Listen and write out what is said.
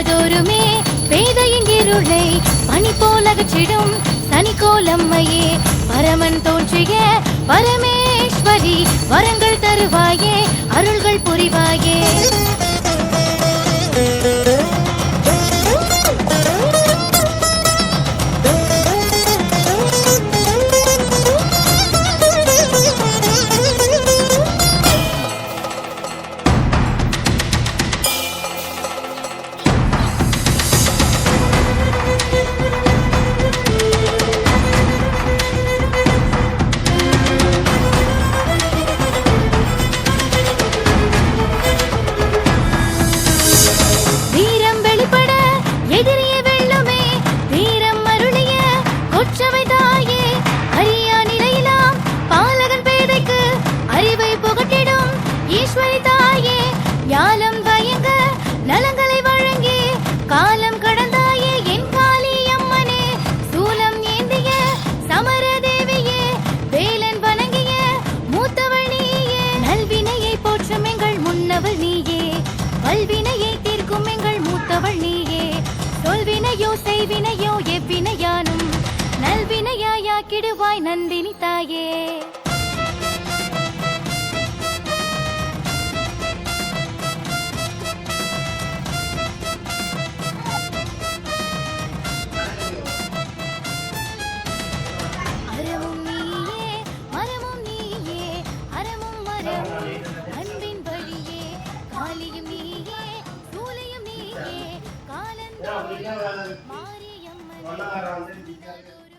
நாள்தோறுமே பெய்த இங்கிருளை பனி போல் அகற்றிடும் சனி கோலம்மையே. பரமன் தோன்றிய பரமேஸ்வரி வரங்கள் தருவாயே அருள்கள் புரிவாயே. வினையோ செய்வினையோ எவ்வினையானும் நல்வினையாயாக்கிடுவாய் நந்தினி தாயே Yeah. मना आ रहा हूँ